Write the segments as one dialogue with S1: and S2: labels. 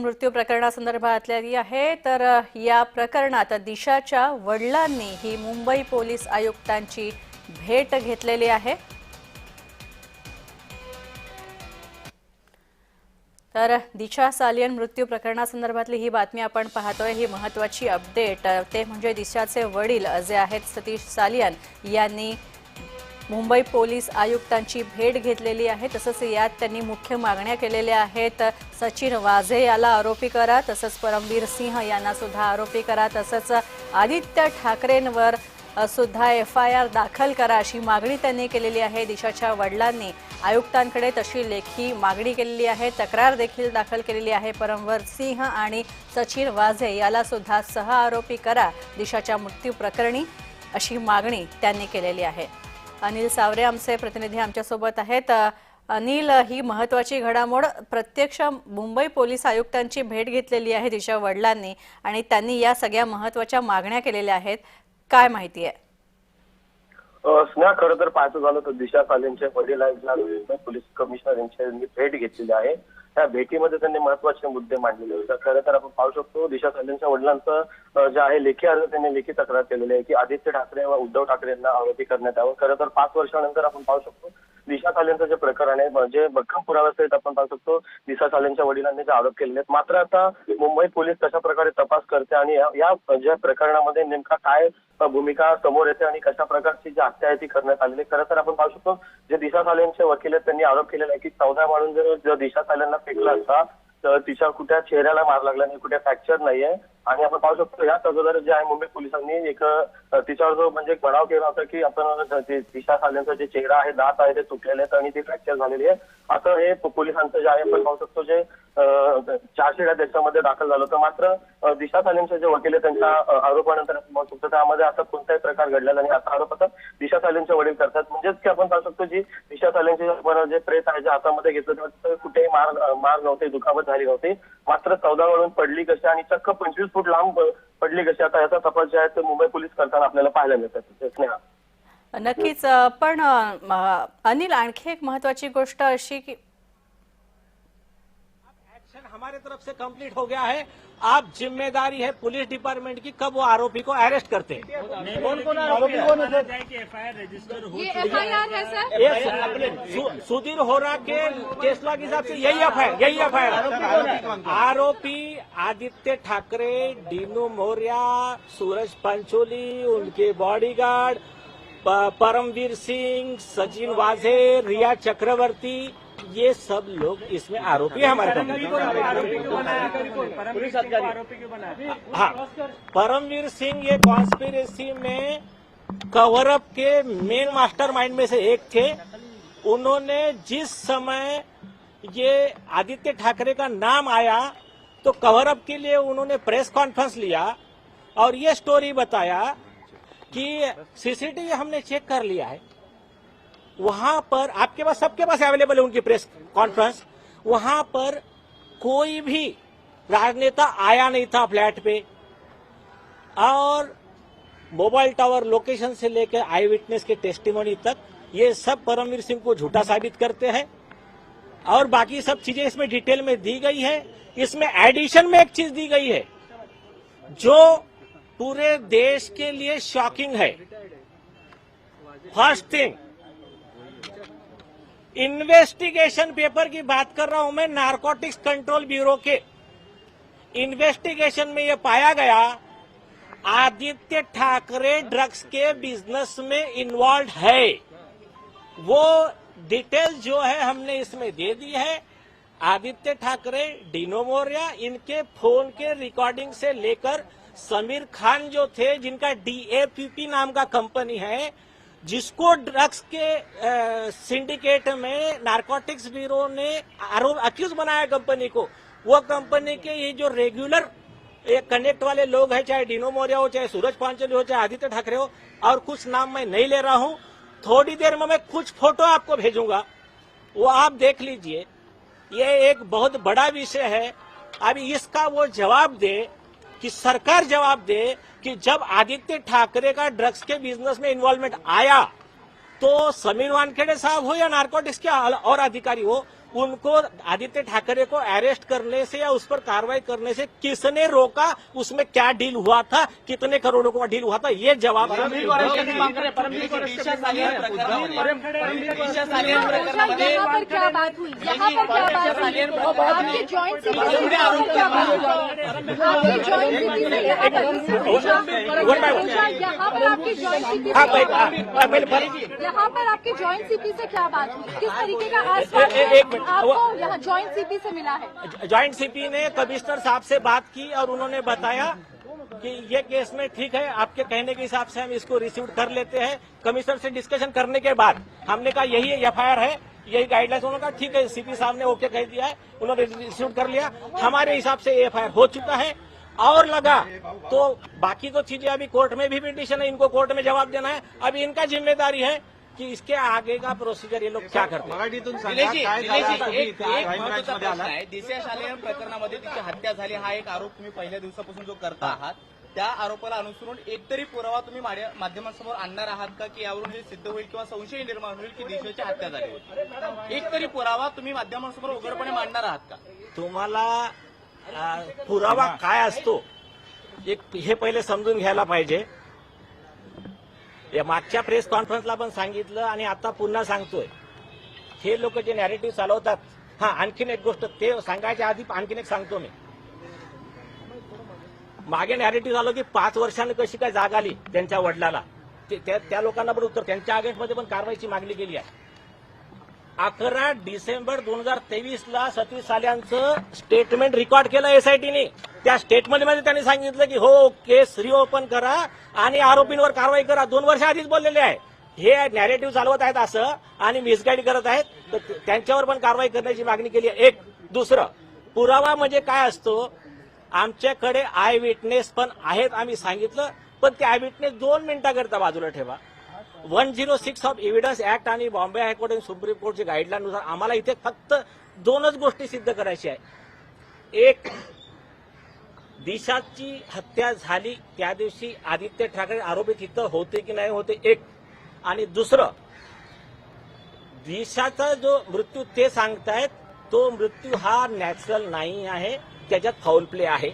S1: मृत्यू प्रकरणासंदर्भातली आहे. तर या प्रकरणात दिशाच्या वडिलांनी ही मुंबई पोलीस आयुक्तांची भेट घेतलेली आहे. तर दिशा सालियन मृत्यू प्रकरणासंदर्भातली ही बातमी आपण पाहतोय. ही महत्वाची अपडेट ते म्हणजे दिशाचे वडील जे आहेत सतीश सालियन यांनी मुंबई पोलीस आयुक्तांची भेट घेतलेली आहे. तसंच यात त्यांनी मुख्य मागण्या केलेल्या आहेत. सचिन वाझे याला आरोपी करा तसंच परमवीर सिंह यांना सुद्धा आरोपी करा तसंच आदित्य ठाकरेंवर सुद्धा एफ आय आर दाखल करा अशी मागणी त्यांनी केलेली आहे. दिशाच्या वडिलांनी आयुक्तांकडे तशी लेखी मागणी केलेली आहे. तक्रार देखील दाखल केलेली आहे. परमवर सिंह आणि सचिन वाझे याला सुद्धा सह आरोपी करा दिशाच्या मृत्यू प्रकरणी अशी मागणी त्यांनी केलेली आहे. अनिल सावरे आमचे प्रतिनिधी आमच्यासोबत आहेत. अनिल ही महत्वाची घडामोड प्रत्यक्ष मुंबई पोलीस आयुक्तांची भेट घेतलेली आहे दिशा वडिलांनी आणि त्यांनी या सगळ्या महत्त्वाच्या मागण्या केलेल्या आहेत. काय माहिती आहे?
S2: स्नेहा खरं तर पाहायचं झालं तर दिशा सालेंच्या वडील पोलीस कमिशनर यांची भेट घेतलेली आहे. त्या भेटीमध्ये त्यांनी महत्त्वाचे मुद्दे मांडलेले होते. खरं तर आपण पाहू शकतो दिशा सालेंच्या वडिलांचं जे आहे लेखी अर्ज त्यांनी लेखी तक्रार केलेली आहे की आदित्य ठाकरे व उद्धव ठाकरे यांना आरोपी करण्यात यावं. खरं तर पाच वर्षानंतर आपण पाहू शकतो दिशा सालेंचं जे प्रकरण आहे म्हणजे भक्कम पुराव्यासहित आपण पाहू शकतो दिशा सालेंच्या वडिलांनी जे आरोप केलेले आहेत. मात्र आता मुंबई पोलीस कशा प्रकारे तपास करते आणि या- ज्या प्रकरणामध्ये नेमका काय भूमिका समोर येते आणि कशा प्रकारची जी हत्या आहे ती करण्यात आलेली खरं तर आपण पाहू शकतो जे दिशा सालेंचे वकील आहेत त्यांनी आरोप केलेला आहे की चौदा माणूस जर दिशा सालेंना फेकला असता तर तिच्या कुठल्या चेहऱ्याला मार लागला नाही कुठे फ्रॅक्चर नाहीये. आणि आपण पाहू शकतो याच अगोदर जे आहे मुंबई पोलिसांनी एक तिच्यावर जो म्हणजे बनाव केला होता की आपण दिशा सालेंचा जे चेहरा आहे दात आहे ते तुटलेले आहेत आणि ती फ्रॅक्चर झालेली आहे. असं हे पोलिसांचं जे आहे आपण पाहू शकतो जे चार्जशीट आहे त्याच्यामध्ये दाखल झालं होतं. मात्र दिशा सालेंचे जे वकील आहेत त्यांच्या आरोपानंतर आपण पाहू शकतो त्यामध्ये असा कोणताही प्रकार घडलेला नाही. असा आरोप आता दिशा सालेंचे वडील करतात. म्हणजेच की आपण पाहू शकतो जी दिशा सालेंचे आपण जे प्रेत आहे जे हातामध्ये घेतलं तेव्हा कुठेही मार मार नव्हते दुखापत झाली नव्हती. मात्र चौदा वळून पडली कशी आणि चक्क पंचवीस फूट लांब पडली कशी? आता याचा तपास जे आहे ते मुंबई पोलीस करताना आपल्याला पाहायला मिळतात. स्नेहा
S1: नक्कीच पण अनिल आणखी एक महत्वाची गोष्ट अशी की
S3: हमारे तरफ़ से कंप्लीट हो गया है। आप ज़िम्मेदारी है पुलिस डिपार्टमेंट की कब वो आरोपी को अरेस्ट करते हैं?
S4: कौन कौन आरोपी कौन है? सर
S5: ये एफआईआर है। सर?
S3: ये सु- सु- सुधीर होरा के केसला के हिसाब से यही एफ़ है यही एफ़ है? आरोपी आदित्य ठाकरे डीनू मौर्य सूरज पंचोली उनके बॉडीगार्ड परमवीर सिंह सचिन वाझे रिया चक्रवर्ती ये सब लोग इसमें आरोपी है हमारे कंपनी
S4: पुलिस अधिकारी।
S3: हाँ। परमवीर सिंह ये कॉन्स्पिरेसी में कवरअप के मेन मास्टरमाइंड में से एक थे। उन्होंने जिस समय ये आदित्य ठाकरे का नाम आया तो कवरअप के लिए उन्होंने प्रेस कॉन्फ्रेंस लिया और ये स्टोरी बताया कि सीसीटीवी हमने चेक कर लिया है। वहाँ पर आपके पास, सबके पास अवेलेबल है उनकी प्रेस कॉन्फ्रेंस वहाँ पर कोई भी राजनेता आया नहीं था फ्लैट पे। और मोबाइल टावर लोकेशन से लेकर आई विटनेस के टेस्टिमोनी तक, ये सब परमवीर सिंह को झूठा साबित करते हैं। और बाकी सब चीज़ें इसमें डिटेल में दी गई है। इसमें एडिशन में एक चीज़ दी गई है, जो पूरे देश के लिए शॉकिंग है। फ़र्स्ट थिंग इन्वेस्टिगेशन पेपर की बात कर रहा हूँ मैं, नारकोटिक्स कंट्रोल ब्यूरो के। इन्वेस्टिगेशन में यह पाया गया, आदित्य ठाकरे ड्रग्स के बिज़नेस में इन्वॉल्व है। वो डिटेल जो है हमने इसमें दे दी है। आदित्य ठाकरे, डीनो मौर्य, इनके फ़ोन के रिकॉर्डिंग से लेकर समीर खान जो थे, जिनका डीएपीपी नाम का कंपनी है जिसको ड्रग्स के सिंडिकेट में नारकोटिक्स ब्यूरो ने आरोप अक्यूज बनाया कंपनी को। वो कंपनी के ये जो रेगुलर ये कनेक्ट वाले लोग हैं, चाहे डीनो मौर्य हो, चाहे सूरज पांचोली हो, चाहे आदित्य ठाकरे हो, और कुछ नाम मैं नहीं ले रहा हूँ, थोड़ी देर में मैं कुछ फ़ोटो आपको भेजूँगा। वो आप देख लीजिए। ये एक बहुत बड़ा विषय है। अभी इसका वो जवाब दे कि सरकार जवाब दे कि जब आदित्य ठाकरे का ड्रग्स के बिजनेस में इन्वॉल्वमेंट आया तो समीर वानखेड़े साहब हो या नारकोटिक्स के और अधिकारी हो उनको आदित्य ठाकरे को अरेस्ट करने से या उस पर कार्रवाई करने से किसने रोका? उसमें क्या डील हुआ था? कितने करोड़ों का डील हुआ था? ये जवाब
S5: यहाँ पर क्या बात हुई? यहाँ पर क्या बात हुई? आपकी जॉइंट सीपी से क्या बात हुई आपकी जॉइंट सीपी से यहाँ पर
S3: One by one.
S5: पूछा, यहाँ पर आपकी जॉइंट सीपी
S3: हाँ,
S5: से
S3: पहले-
S5: क्या बात
S3: हाँ, पहले- पहले-
S5: हुई? यहाँ पर आपकी जॉइंट सीपी से क्या बात हुई? किस तरीके का
S3: ए-
S5: आसपास
S3: ए- एक
S5: आपको यहाँ जॉइंट सीपी से मिला है।
S3: ज्वाइंट सीपी ने कमिश्नर साहब से बात की और उन्होंने बताया कि ये केस में ठीक है आपके कहने के हिसाब से हम इसको रिसीव कर लेते हैं। कमिश्नर से डिस्कशन करने के बाद हमने कहा यही एफआईआर है यही गाइडलाइंस उन्होंने कहा ठीक है सीपी साहब ने ओके कह दिया है उन्होंने रिसीव कर लिया। हमारे हिसाब से एफआईआर हो चुका है। और लगा तो बाकी तो चीज़ें अभी कोर्ट में भी पिटिशन है इनको कोर्ट में जवाब देना है। अभी इनका ज़िम्मेदारी है कि इसके आगे का प्रोसीजर ये लोग क्या करते हैं?
S6: आहे. दिशा शालेय प्रकरणामध्ये तिची हत्या झाली हा एक आरोप तुम्ही पहिल्या दिवसापासून जो करता आहात त्या आरोपाला अनुसरून एकतरी पुरावा तुम्ही माध्यमांसमोर आणणार आहात का की यावरून हे सिद्ध होईल किंवा संशय निर्माण होईल की दिशाची हत्या झाली होती? एकतरी पुरावा तुम्ही माध्यमांसमोर उघडपणे मांडणार आहात का?
S3: तुम्हाला पुरावा काय असतो? एक हे पहिले समजून घ्यायला पाहिजे. या मागच्या प्रेस कॉन्फरन्सला पण सांगितलं आणि आता पुन्हा सांगतोय. हे लोक जे नॅरेटिव्ह चालवतात हा आणखीन एक गोष्ट ते सांगायच्या आधी आणखीन एक सांगतो मी. मागे नॅरेटिव्ह झालं की पाच वर्षांनी कशी काय जाग आली त्यांच्या वडिलाला. ते- त्या त्या लोकांना पण उत्तर त्यांच्या अगेन्स्टमध्ये पण कारवाईची मागणी केली आहे. अकरा डिसेंबर दोन हजार तेवीस ला सतीश साल्यांचं स्टेटमेंट रेकॉर्ड केलं एसआयटीने त्या स्टेटमेंटमध्ये त्यांनी सांगितलं की हो केस रिओपन करा आणि आरोपींवर कारवाई करा. दोन वर्ष आधीच बोललेले आहे. हे नॅरेटिव्ह चालवत आहेत असं आणि मिसगाईड करत आहेत. तर त्यांच्यावर पण कारवाई करण्याची मागणी केली आहे. एक दुसरं पुरावा म्हणजे काय असतो? आमच्याकडे आय विटनेस पण आहेत आम्ही सांगितलं. पण ते आय विटनेस दोन मिनिटाकरिता बाजूला ठेवा. One zero six of evidence act आणि बॉम्बे हायकोर्ट आणि सुप्रीम कोर्टच्या गाईडलाईननुसार आम्हाला इथे फक्त दोनच गोष्टी सिद्ध करायची आहे. एक दिशाची हत्या झाली त्या दिवशी आदित्य ठाकरे आरोपी तिथं होते की नाही होते एक. आणि दुसरं दिशाचा जो मृत्यू ते सांगतायत तो मृत्यू हा नॅचरल नाही आहे त्याच्यात फाऊल प्ले आहे.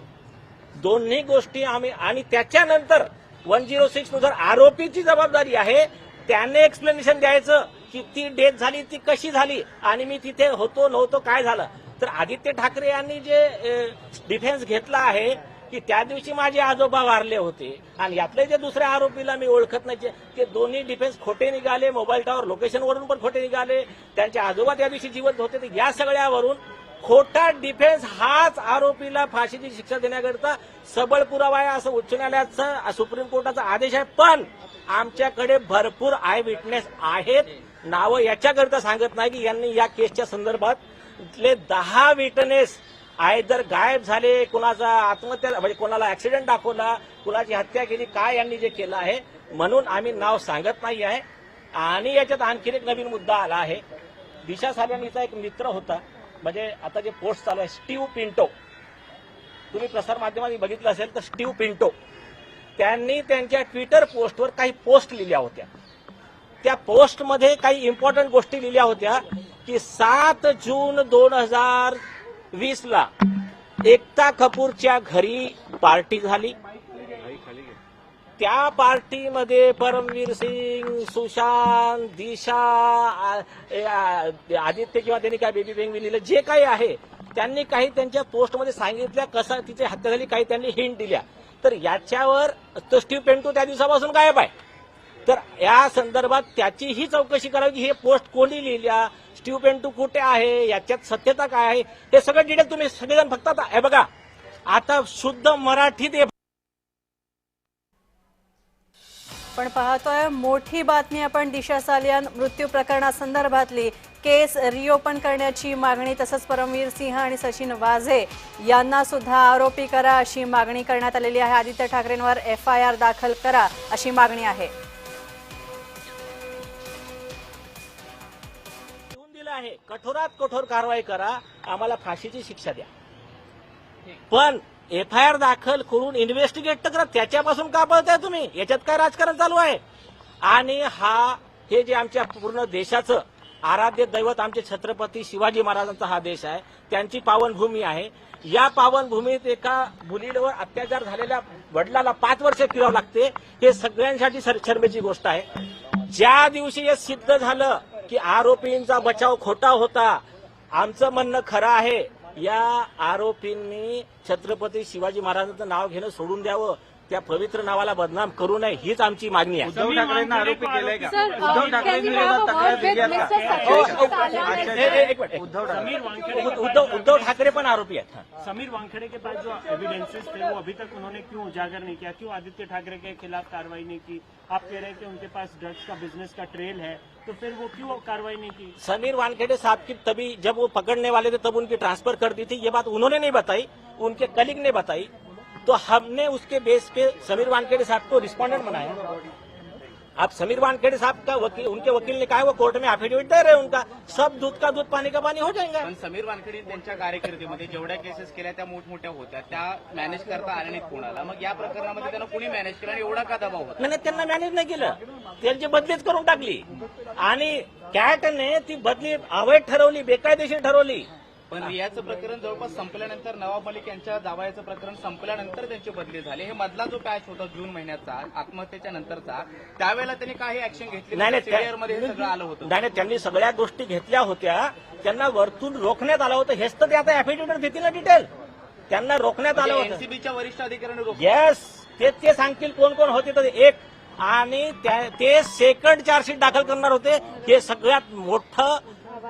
S3: दोन्ही गोष्टी आम्ही आणि त्याच्यानंतर वन झिरो सिक्सनुसार आरोपीची जबाबदारी आहे त्याने एक्सप्लेनेशन द्यायचं की ती डेथ झाली ती कशी झाली आणि मी तिथे होतो नव्हतो काय झालं. तर आदित्य ठाकरे यांनी जे डिफेन्स घेतला आहे की त्या दिवशी माझे आजोबा वारले होते. आणि यातले जे दुसऱ्या आरोपीला मी ओळखत नाही ते दोन्ही डिफेन्स खोटे निघाले मोबाईल टावर लोकेशनवरून पण खोटे निघाले. त्यांचे आजोबा त्या दिवशी जिवंत होते. तर या सगळ्यावरून खोटा डिफेन्स हाच आरोपीला फाशीची शिक्षा देण्याकरिता सबळ पुरावा आहे असं उच्च न्यायालयाचा सुप्रीम कोर्टाचा आदेश आहे. पण आमच्याकडे भरपूर आय विटनेस आहेत. नावं याच्याकरता सांगत नाही की यांनी या केसच्या संदर्भातले दहा विटनेस आयदर गायब झाले कुणाचा आत्महत्या म्हणजे कोणाला ऍक्सिडेंट दाखवला कुणाची हत्या केली काय यांनी जे केलं आहे म्हणून आम्ही नाव सांगत नाही आहे. आणि याच्यात आणखीन एक नवीन मुद्दा आला आहे. दिशा साल्यांनीचा एक मित्र होता म्हणजे आता जे पोस्ट चालू आहे स्टीव पिंटो. तुम्ही प्रसारमाध्यमांनी बघितलं असेल तर स्टीव पिंटो. त्यांनी त्यांच्या ट्विटर पोस्टवर काही पोस्ट लिहिल्या होत्या. त्या पोस्टमध्ये काही इम्पॉर्टंट गोष्टी लिहिल्या होत्या की सात जून दोन हजार वीस ला एकता कपूरच्या घरी पार्टी झाली. त्या पार्टीमध्ये परमवीर सिंग सुशांत दिशा आदित्य किंवा त्यांनी काय बेबी बेंग लिहिलं जे काही आहे त्यांनी काही त्यांच्या पोस्टमध्ये सांगितल्या कसं तिची हत्या झाली काही त्यांनी हिंट दिल्या. तर याच्यावर तो स्टीव पेंटू त्या दिवसापासून गायब आहे. तर या संदर्भात त्याचीही चौकशी करावी की हे पोस्ट कोणी लिहिल्या स्टीव पेंटू कुठे आहे याच्यात सत्यता काय आहे हे सगळं डिटेल तुम्ही सगळेजण फक्त आता हे बघा आता शुद्ध मराठीत हे
S1: पण पाहतोय मोठी बातमी आपण दिशा सालियान मृत्यू प्रकरणासंदर्भातली. केस रिओपन करण्याची मागणी तसंच परमवीर सिंह आणि सचिन वाझे यांना सुद्धा आरोपी करा अशी मागणी करण्यात आलेली आहे. आदित्य ठाकरेंवर एफ आय आर दाखल करा अशी मागणी आहे.
S3: दिलं आहे. कठोरात कठोर कारवाई करा. आम्हाला फाशीची शिक्षा द्या. पण एफ आय आर दाखल करून इन्व्हेस्टिगेट तर करा. त्याच्यापासून का पळताय तुम्ही? याच्यात काय राजकारण चालू आहे? आणि हा हे जे आमच्या पूर्ण देशाचं आराध्य दैवत आमचे छत्रपती शिवाजी महाराजांचा हा देश आहे. त्यांची पावनभूमी आहे. या पावनभूमीत एका मुलीवर अत्याचार झालेल्या वडिलाला पाच वर्ष फिरावं लागते. हे सगळ्यांसाठी शर्मेची गोष्ट आहे. ज्या दिवशी हे सिद्ध झालं की आरोपींचा बचाव खोटा होता आमचं म्हणणं खरं आहे. या आरोपींनी छत्रपती शिवाजी महाराजांचं नाव घेणं सोडून द्यावं त्या पवित्र नावाला बदनाम करू नये हीच आमची मागणी आहे.
S4: उद्धव ठाकरेंना आरोपी केलंय का?
S5: Sir, uh, can we have a word with Mr. Satish Salan?
S3: ए- ए- एक मिनिट, एक
S4: उद्धव समीर वानखेड़े
S3: मिनिट. उद्धव उद्धव ठाकरे पण आरोपी आहेत. हा.
S4: समीर वानखेड़े के पास जो एविडेंसेस थे वो अभी तक उन्होंने क्यों उजागर नहीं किया? क्यों आदित्य ठाकरे के खिलाफ कार्रवाई नहीं की? आप कह रहे थे उनके पास ड्रग्स का बिजनेस का ट्रेल है तो फिर वो क्यों कार्रवाई नहीं की?
S3: समीर वानखेड़े साहब की तभी जब वो पकड़ने वाले थे तब उनकी ट्रांसफर कर दी थी। ये बात उन्होंने नहीं बताई उनके कलीग ने बताई। तो हमने उसके बेस पे समीर वानखेड़े साहब को रिस्पोंडेंट बनाया। अब समीर वानखेड़े साहब का वकील उनके वकील ने कहा है वो कोर्ट में एफिडेविट दे रहे हैं उनका। सब दूध का दूध पानी का पानी हो जाएगा।
S6: पण समीर वानखेडे त्यांच्या कारकिर्दीमध्ये जेवढ्या केसेस केल्या त्या मोठमोठ्या होत्या. त्या मॅनेज करता आल्या नाहीत कोणाला. मग या प्रकरणामध्ये त्यांना कुणी मॅनेज केलं आणि एवढा का दबाव होता?
S3: नाही, त्यांना मॅनेज नाही केलं. त्यांची बदलीच करून टाकली. आणि कॅटने ती बदली अवैध ठरवली बेकायदेशीर ठरवली.
S6: पण रियाचं प्रकरण जवळपास संपल्यानंतर नवाब मलिक यांच्या जावयाचं प्रकरण संपल्यानंतर त्यांची बदली झाली. हे मधला जो पॅच होता जून महिन्याचा आत्महत्येच्या नंतरचा त्यावेळेला त्यांनी काही ऍक्शन घेतली
S3: नाही,
S6: सगळं आलं होतं.
S3: नाही त्यांनी सगळ्या गोष्टी घेतल्या होत्या. त्यांना वरतून रोखण्यात आलं होतं. हेच तर ते आता ऍफिडेविट देतील ना डिटेल त्यांना रोखण्यात आलं होतं.
S6: एनसीबीच्या वरिष्ठ अधिकाऱ्यांनी
S3: येस ते ते सांगतील कोण कोण होते तर एक. आणि ते सेकंड चार्जशीट दाखल करणार होते. हे सगळ्यात मोठं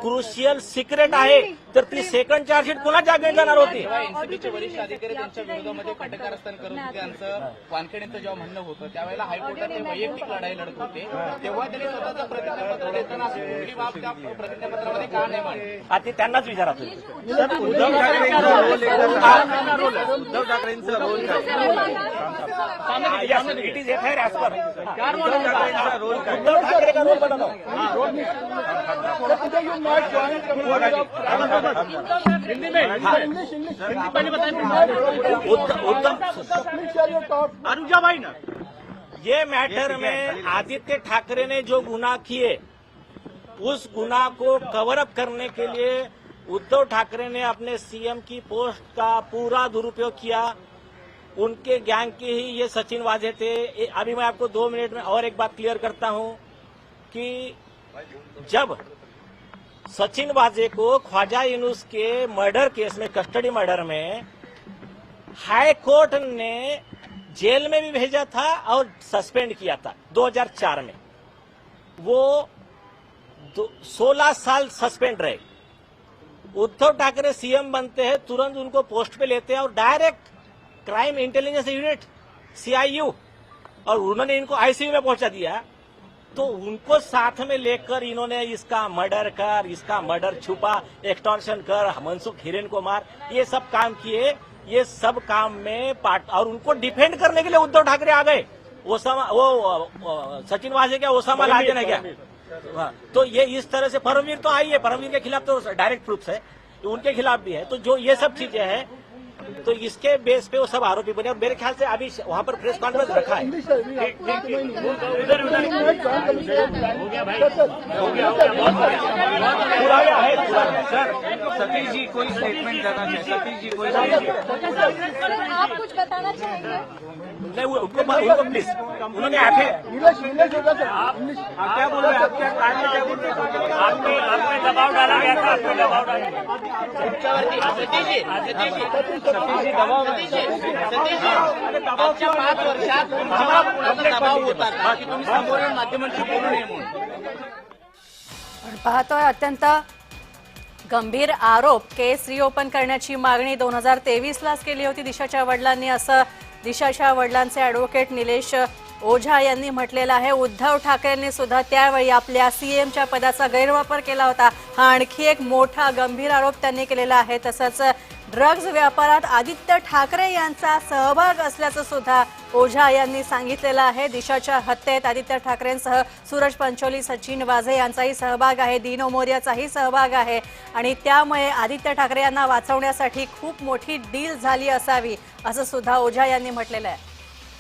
S3: क्रुशियल सिक्रेट आहे. तर ती सेकंड चार्जशीट कुणाच्या अगेन्स्ट जाणार होती.
S6: एनसीबीचे वरिष्ठ अधिकारी त्यांच्या विरोधामध्ये कटकारस्थान करत होते त्यांचं वानखेडेंचं जेव्हा म्हणणं होतं त्यावेळेला हायकोर्टात ते वैयक्तिक लढाई लढत होते. तेव्हा त्यांनी स्वतःचं प्रतिज्ञापत्र देताना अशी कुठली बाब त्या प्रतिज्ञापत्रामध्ये का नाही मांडली?
S3: आता त्यांनाच विचारा तुम्ही
S4: उद्धव ठाकरेंचा role Uddhav ठाकरेंचा role
S3: it is F I पर उद्धव ठाकरे का रोल
S4: अनुजा भाई ना,
S3: ये मैटर में आदित्य ठाकरे ने जो गुनाह किए, उस गुनाह को कवर अप करने के लिए उद्धव ठाकरे ने अपने सीएम की पोस्ट का पूरा दुरुपयोग किया। उनके गैंग के ही ये सचिन वाजे थे। अभी मैं आपको दो मिनट में और एक बात क्लियर करता हूँ कि जब सचिन वाजे को ख्वाजा यूनुस के मर्डर केस में, कस्टडी मर्डर में हाई कोर्ट ने जेल में भी भेजा था और सस्पेंड किया था 2004 में। वो दो- 16 साल सस्पेंड रहे। उद्धव ठाकरे सीएम बनते हैं, तुरंत उनको पोस्ट पे लेते हैं और direct crime intelligence unit, CIU, और उन्होंने इनको आईसीयू में पहुँचा दिया। तो उनको साथ में लेकर इन्होंने इसका मर्डर कर इसका मर्डर छुपा एक्सटॉर्शन कर मनसुख हिरेन को मार ये सब काम किए। ये सब काम में पार्ट और उनको डिफेंड करने के लिए उद्धव ठाकरे आ गए। ओसामा वो वो, सचिन वाजे क्या ओसामा लादेन है क्या? हाँ, तो ये इस तरह से परमवीर तो आई है। परमवीर के खिलाफ तो डायरेक्ट प्रूफ है। उनके खिलाफ भी है। तो जो ये सब चीज़ें हैं तो इसके बेस पे वो सब आरोपी बने और मेरे ख्याल से अभी वहाँ पर प्रेस कॉन्फ्रेंस रखा है
S4: हो हो हो
S7: सर सतीश जी कोई स्टेटमेंट देना चाहिए सतीश जी कोई
S5: आप कुछ बताना चाहेंगे
S3: नहीं वो उनको उनको प्लीज उन्होंने
S7: आप क्या बोल रहे हैं
S4: दबाव डाला गया था दबाव डाला
S6: पाच वर्षात दबाव होता का की तुम्ही समोर माध्यमांशी बोलू नये म्हणून
S1: पाहतोय अत्यंत गंभीर आरोप केस रिओपन करण्याची मागणी दोन हजार तेवीसलाच केली होती दिशाच्या वडिलांनी. असं दिशाच्या वडिलांचे ॲडव्होकेट निलेश ओझा यांनी म्हटलेलं आहे. उद्धव ठाकरेंनी सुद्धा त्यावेळी आपल्या सीएमच्या पदाचा गैरवापर केला होता. हा आणखी एक मोठा गंभीर आरोप त्यांनी केलेला आहे. तसंच ड्रग्ज व्यापारात आदित्य ठाकरे यांचा सहभाग असल्याचं सुद्धा ओझा यांनी सांगितलेलं आहे. दिशाच्या हत्येत आदित्य ठाकरेंसह सूरज पंचोली सचिन वाझे यांचाही सहभाग आहे. दिनो मोर्याचाही सहभाग आहे. आणि त्यामुळे आदित्य ठाकरे यांना वाचवण्यासाठी खूप मोठी डील झाली असावी असं सुद्धा ओझा यांनी म्हटलेलं आहे.